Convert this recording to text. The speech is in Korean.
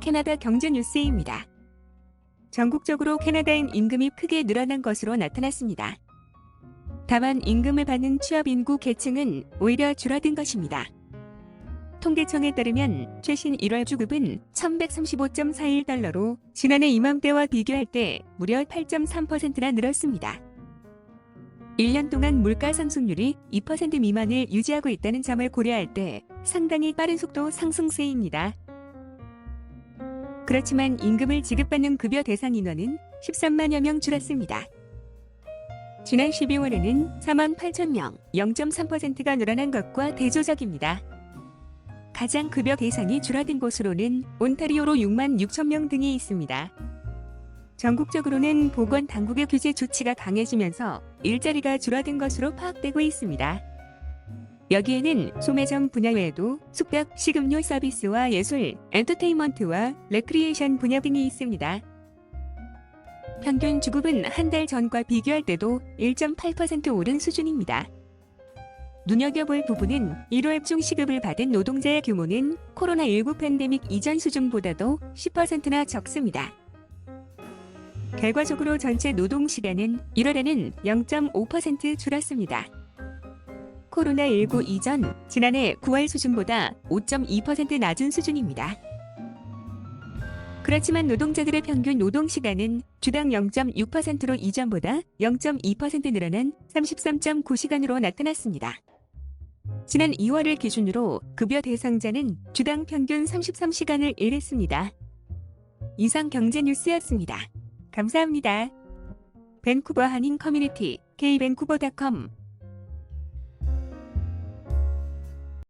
캐나다 경제 뉴스입니다. 전국적으로 캐나다인 임금이 크게 늘어난 것으로 나타났습니다. 다만 임금을 받는 취업 인구 계층은 오히려 줄어든 것입니다. 통계청에 따르면 최신 1월 주급은 1135.41달러로 지난해 이맘때와 비교할 때 무려 8.3%나 늘었습니다. 1년 동안 물가 상승률이 2% 미만을 유지하고 있다는 점을 고려할 때 상당히 빠른 속도 상승세입니다. 그렇지만 임금을 지급받는 급여 대상 인원은 13만여 명 줄었습니다. 지난 12월에는 4만 8천 명, 0.3%가 늘어난 것과 대조적입니다. 가장 급여 대상이 줄어든 곳으로는 온타리오로 6만 6천 명 등이 있습니다. 전국적으로는 보건 당국의 규제 조치가 강해지면서 일자리가 줄어든 것으로 파악되고 있습니다. 여기에는 소매점 분야 외에도 숙박, 식음료 서비스와 예술, 엔터테인먼트와 레크리에이션 분야 등이 있습니다. 평균 주급은 한 달 전과 비교할 때도 1.8% 오른 수준입니다. 눈여겨볼 부분은 1월 중 시급을 받은 노동자의 규모는 코로나19 팬데믹 이전 수준보다도 10%나 적습니다. 결과적으로 전체 노동 시간은 1월에는 0.5% 줄었습니다. 코로나19 이전 지난해 9월 수준보다 5.2% 낮은 수준입니다. 그렇지만 노동자들의 평균 노동 시간은 주당 0.6%로 이전보다 0.2% 늘어난 33.9시간으로 나타났습니다. 지난 2월을 기준으로 급여 대상자는 주당 평균 33시간을 일했습니다. 이상 경제 뉴스였습니다. 감사합니다. 밴쿠버 한인 커뮤니티 k밴쿠버닷컴